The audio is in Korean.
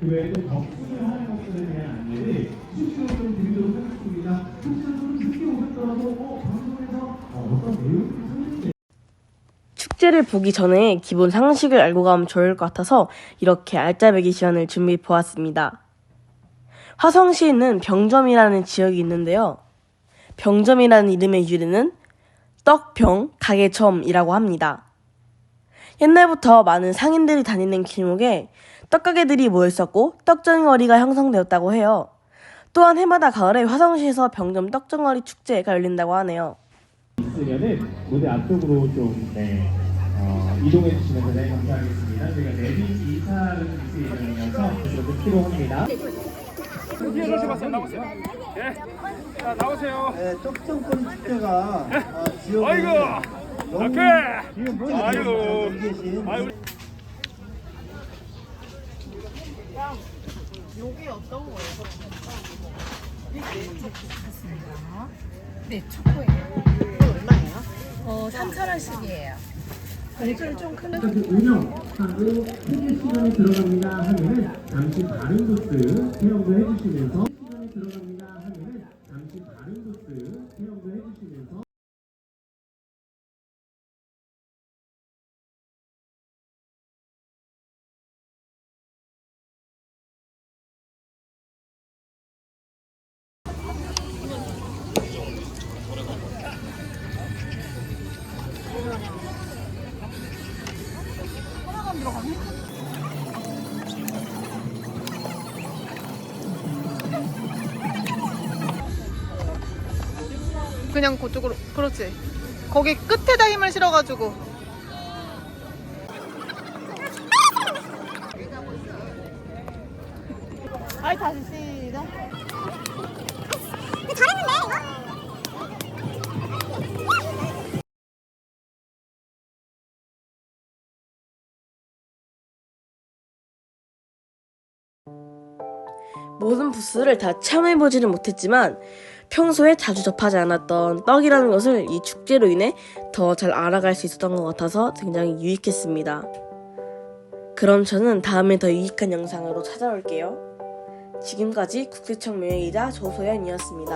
그 외에도 덕분을 하는 것들에 대한 안내를 실시간으로 좀 드리도록 하겠습니다. 혹시라도 좀 늦게 오셨더라도 어, 방송에서 어, 어떤 내용이 축제를 보기 전에 기본 상식을 알고 가면 좋을 것 같아서 이렇게 알짜배기 시간을 준비해 보았습니다. 화성시에는 병점이라는 지역이 있는데요. 병점이라는 이름의 유래는 떡병 가게점이라고 합니다. 옛날부터 많은 상인들이 다니는 길목에 떡가게들이 모여 있었고 떡전거리가 형성되었다고 해요. 또한 해마다 가을에 화성시에서 병점 떡전거리 축제가 열린다고 하네요. 있으면은 무대 앞쪽으로 좀 네, 어, 이동해 주시면 대단히 감사하겠습니다. 저희가 내비 이사를 좀 있을 예정이어서 좀 필요합니다. 자 나오세요. 네, 떡정거리 축제가 아, 지역에 아이고, 너무 오케이. 지금 뭐 아이고. 여기 계신 아유. 네, 초코예요. 얼마예요? 어, 3,000원씩이에요. 이걸 좀그 운영하고 회계 시간에 들어갑니다 하면은 잠시 다른 부스 체험도 해주시면서 그냥 그쪽으로 그렇지. 거기 끝에다 힘을 실어가지고. 아이 다시 시작 모든 부스를 다 체험해보지는 못했지만 평소에 자주 접하지 않았던 떡이라는 것을 이 축제로 인해 더 잘 알아갈 수 있었던 것 같아서 굉장히 유익했습니다. 그럼 저는 다음에 더 유익한 영상으로 찾아올게요. 지금까지 국세청 명예기자 조소연이었습니다.